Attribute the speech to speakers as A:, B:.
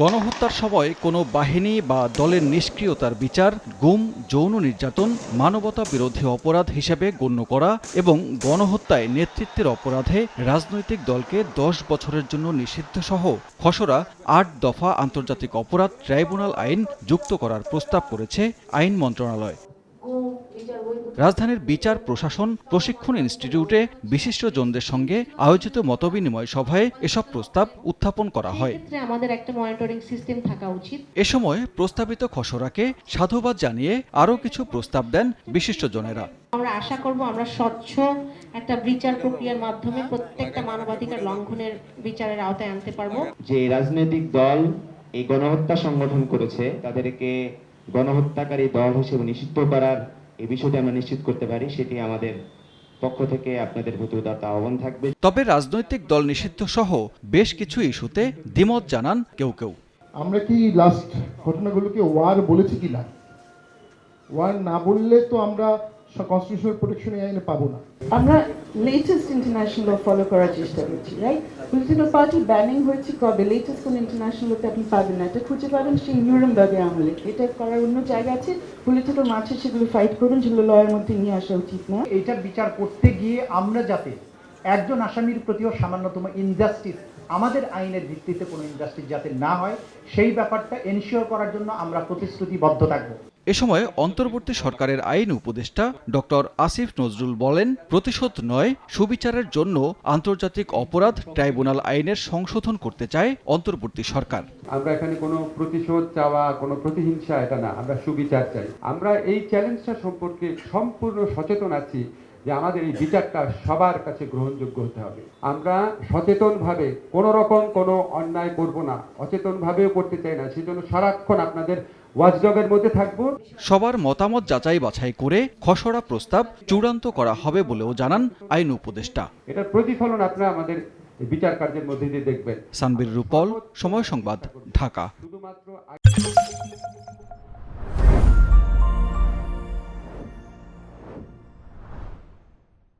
A: গণহত্যার সময় কোনো বাহিনী বা দলের নিষ্ক্রিয়তার বিচার গুম যৌন নির্যাতন মানবতা বিরোধী অপরাধ হিসেবে গণ্য করা এবং গণহত্যায় নেতৃত্বের অপরাধে রাজনৈতিক দলকে দশ বছরের জন্য নিষিদ্ধ সহ খসড়া আট দফা আন্তর্জাতিক অপরাধ ট্রাইব্যুনাল আইন যুক্ত করার প্রস্তাব করেছে আইন মন্ত্রণালয় রাজধানীর বিচার প্রশাসন প্রশিক্ষণ ইনস্টিটিউটে বিশিষ্ট জনদের সঙ্গে আয়োজিত মতবিনিময় সভায় এসব প্রস্তাব উত্থাপন করা হয় আমাদের একটা মনিটরিং সিস্টেম থাকা উচিত এ সময় প্রস্তাবিত খসড়াকে সাধুবাদ জানিয়ে আরও কিছু প্রস্তাব দেন বিশিষ্ট জনেরা
B: আমরা আশা করব আমরা স্বচ্ছ একটা বিচার প্রক্রিয়ার মাধ্যমে প্রত্যেকটা মানবাধিকার লঙ্ঘনের বিচারের আওতায় আনতে পারব
C: যে রাজনৈতিক দল এই গণহত্যা সংগঠন করেছে তাদেরকে গণহত্যাকারী দল হিসেবে নিষিদ্ধ করার এই বিষয়টি আমরা নিশ্চিত করতে পারি সেটি আমাদের পক্ষ থেকে আপনাদের প্রতি উদারতা আহ্বান থাকবে
A: তবে রাজনৈতিক দল নিষিদ্ধ সহ বেশ কিছু ইস্যুতে দ্বিমত জানান কেউ কেউ
D: আমরা কি লাস্ট ঘটনাগুলোকে ওয়ার বলেছি কিনা ওয়ার না বললে তো আমরা কনস্টিটিউশনাল প্রোটেকশন এই আইনে পাবো না
E: আমরা লেটেস্ট ইন্টারন্যাশনাল ল ফলো করার চেষ্টা করছি রাইট বিভিন্ন পার্টি ব্যানিং হয়েছে কবে লেটেস্ট কোন ইন্টারন্যাশনাল লতে আপনি পাবেন না এটা খুঁজে পাবেন সেই নিউরমবাগে আমলে এটা করার অন্য জায়গা আছে পলিটিক্যাল মার্চে সেগুলো ফাইট করুন যেগুলো লয়ের মধ্যে নিয়ে আসা উচিত না
F: এটা বিচার করতে গিয়ে আমরা যাতে একজন আসামির প্রতিও সামান্যতম ইনজাস্টিস আমাদের আইনের ভিত্তিতে কোনো ইন্ডাস্ট্রি যাতে না হয় সেই ব্যাপারটা এনশিওর করার জন্য আমরা প্রতিশ্রুতিবদ্ধ থাকবো
A: এ সময় অন্তর্বর্তী সরকারের আইন উপদেষ্টা ডক্টর আসিফ নজরুল বলেন প্রতিশোধ নয় সুবিচারের জন্য আন্তর্জাতিক অপরাধ ট্রাইব্যুনাল আইনের সংশোধন করতে চায় অন্তর্বর্তী সরকার
G: আমরা এখানে কোনো প্রতিশোধ চাওয়া কোনো প্রতিহিংসা এটা না আমরা সুবিচার চাই আমরা এই চ্যালেঞ্জটা সম্পর্কে সম্পূর্ণ সচেতন আছি যে আমাদের এই বিচারটা সবার কাছে গ্রহণযোগ্য হতে হবে আমরা সচেতনভাবে কোনো রকম কোনো অন্যায় করব না অচেতনভাবেও করতে চাই না সেজন্য সারাক্ষণ আপনাদের ওয়াচডগের মধ্যে থাকব
A: সবার মতামত যাচাই বাছাই করে খসড়া প্রস্তাব চূড়ান্ত করা হবে বলেও জানান আইন উপদেষ্টা
G: এটার প্রতিফলন আপনারা আমাদের বিচার কার্যের মধ্যে দিয়ে দেখবেন
A: সানবির রূপল সময় সংবাদ ঢাকা শুধুমাত্র